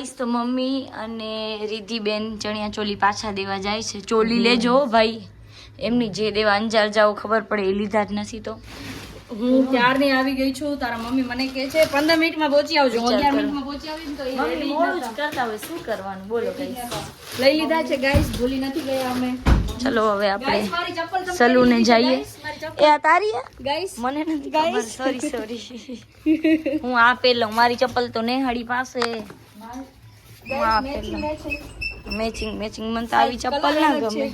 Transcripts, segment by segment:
Guys તો mummy અને રીધિબેન ચણિયા ચોલી પાછા દેવા જાય છે. ચોલી લેજો ભાઈ. એમની જે દેવા અંજાર જાઓ ખબર પડે એ લીધા જ નથી તો. હું ક્યારની આવી ગઈ છું? તારા મમ્મી મને કહે છે પંદર મિનિટમાં પહોંચી આવજો. અગિયાર. મિનિટમાં પહોંચી આવી તો મમ્મી મોડું જ કરતા હોય શું કરવાનું? બોલો ગાઈસ લઈ લીધા છે ગાઈસ ભૂલી નથી ગયા અમે. ચલો હવે આપણે સલૂને જઈએ. એ આ તારી ગાઈસ મને નથી ખબર. સોરી સોરી હું આ પેલો મારી ચપ્પલ તો નેહાડી પાસે. મેચિંગ મેચિંગ મને તો આવી ચપ્પલ ના ગમે.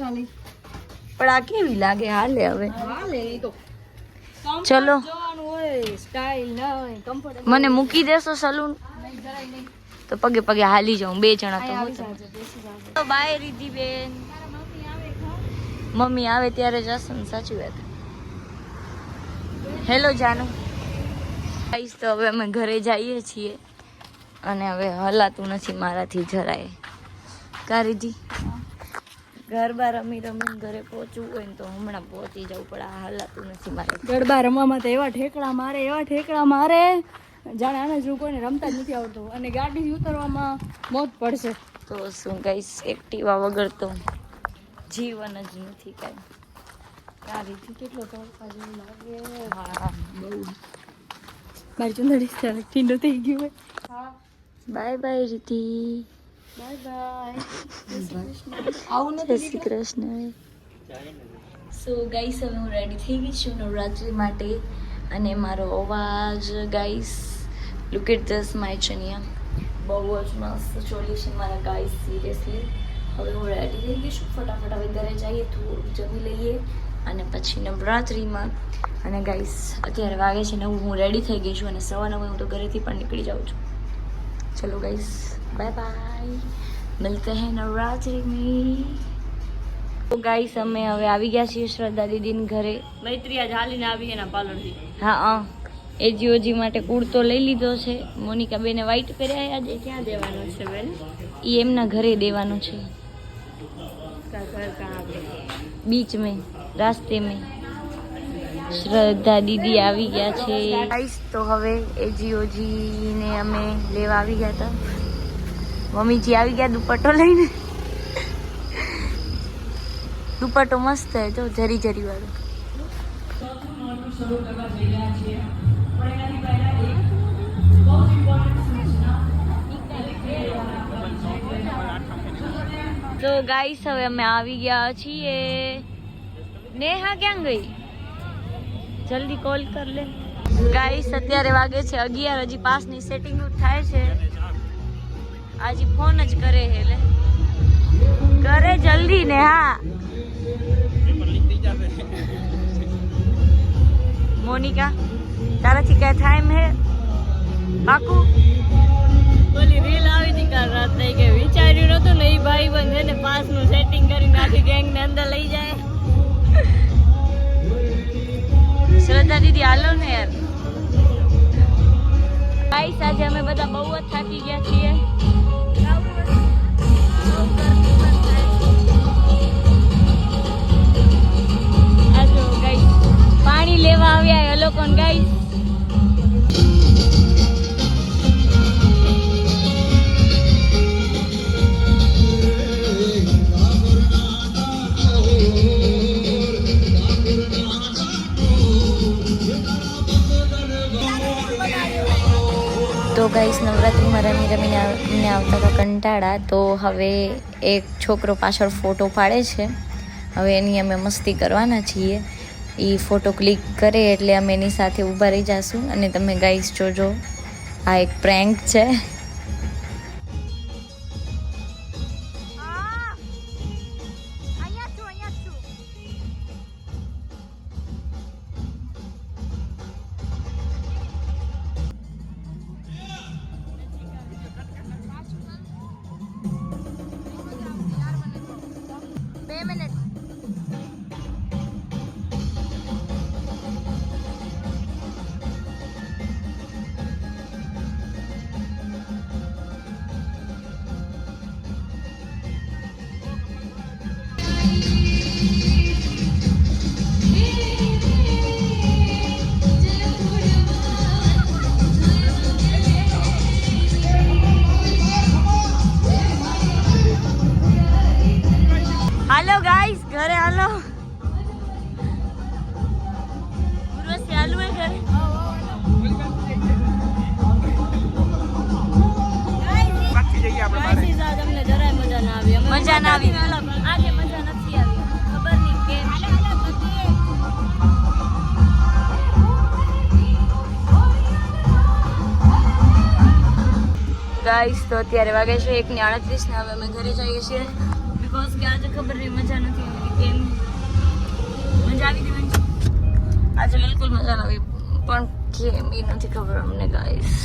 પણ આ કેવી લાગે હાલે હવે? ચલો. મને મૂકી દેશો સલૂન તો પગે પગે હાલી જાઉં બે જણા તો બાય રીધી બેન મમ્મી આવે ત્યારે જશો ને સાચી વાત. હેલો જાનુ. તો હવે અમે ઘરે જઈએ છીએ. અને હવે હલાતું નથી મારાથી જરાય. કારીજી? ઘર બાર રમી રમીને ઘરે પહોંચવું હોય ને તો હમણાં પહોંચી જવું પડે. આ હલાતું નથી મારે ગરબા રમવામાં તો એવા ઠેકડા મારે એવા ઠેકડા મારે. જાણે આને જો કોઈને રમતા જ નથી આવડતું. અને ગાડી ઉતરવામાં મોત પડશે. તો શું કહીશ એક્ટિવા વગર તો જીવન જ નથી કાંઈ. આ કેટલો તડકા જેવું લાગે? હા. બહુ મારી ચુંદડી ઠંડો થઈ ગયું હોય. હા. બાય બાય રીતિ. Bye bye. આવું નથી શ્રી કૃષ્ણ. સો ગાઈસ હવે હું રેડી થઈ ગઈ છું નવરાત્રિ માટે. અને મારો અવાજ guys look at this my chaniya બહુ જ મસ્ત ચોલી છે મારા ગાઈસ સિરિયસલી હવે હું રેડી થઈ ગઈ છું. ફટાફટ હવે ઘરે જઈએ થોડું જમી લઈએ અને પછી નવરાત્રિમાં. અને ગાઈસ અત્યારે વાગે છે નવું હું રેડી થઈ ગઈ છું અને સવા નવે હું તો ઘરેથી પણ નીકળી જાઉં છું. ચલો ગાઈસ બાય બાય મિલતે હૈ નવરાત્રિ में તો ગાઈસ અમે હવે આવી ગયા છીએ શ્રદ્ધા દીદીને ઘરે મૈત્રી આજ હાલીને આવી એના પાર્લરથી હા હા એજીઓજી માટે કુર્તો લઈ લીધો છે મોનિકા બેને વ્હાઈટ પહેર્યા આજે ક્યાં દેવાનો છે બેન એ એમના ઘરે દેવાનો છે કા ઘર કાં આપણે બીચ में રાસ્તે में શ્રદ્ધા દીદી આવી ગયા છે. ગાઈસ તો હવે એજીઓજી ને અમે લેવા આવી ગયા હતા. મમ્મીજી આવી ગયા દુપટ્ટો લઈને. દુપટ્ટો મસ્ત હે જો, જરી જરી વાળો. તો ગાઈસ હવે અમે આવી ગયા છીએ. નેહા ક્યાં ગઈ? જલ્દી કોલ કર લે. ગાઈસ અત્યારે વાગે છે અગિયાર, હજી પાસની સેટિંગ થાય છે. આજે ફોન જ કરે હે લે. કરે જલ્દી ને, હા. મોનિકા, તારાથી થાય એમ હે? બાકુ? બોલી રીલ આવી હતી કાલ નહીં કે વિચાર્યું નતું ને એ ભાઈ બંધ ને પાસનું સેટિંગ કરીને આખી ગેંગ ને અંદર લઈ જાય. ગાઈસ આજે અમે બધા બહુ જ થાકી ગયા છીએ. તો ગાઈસ નવરાત્રિમાં રમી રમીને અમને આવતા હતા કંટાળા. તો હવે એક છોકરો પાછળ ફોટો પાડે છે. હવે એની અમે મસ્તી કરવાના છીએ. એ ફોટો ક્લિક કરે એટલે અમે એની સાથે ઊભા રહી જઈશું અને તમે ગાઈસ જોજો, આ એક પ્રેન્ક છે. હાલો ગાઈસ ઘરે હાલો. ઉર્વશી હાલુ હે ઘરે. મજા ના આવી. મજા ના આવી. ગાઈસ તો અત્યારે વાગે છે એકની આડત્રીસ ને હવે અમે ઘરે જઈએ છીએ. બીકોઝ કે આજે ખબર નહીં મજા નથી આવી. કેમ? મજા આવી ગઈ આજે બિલકુલ મજા આવી પણ કેમ એ નથી ખબર અમને ગાઈસ.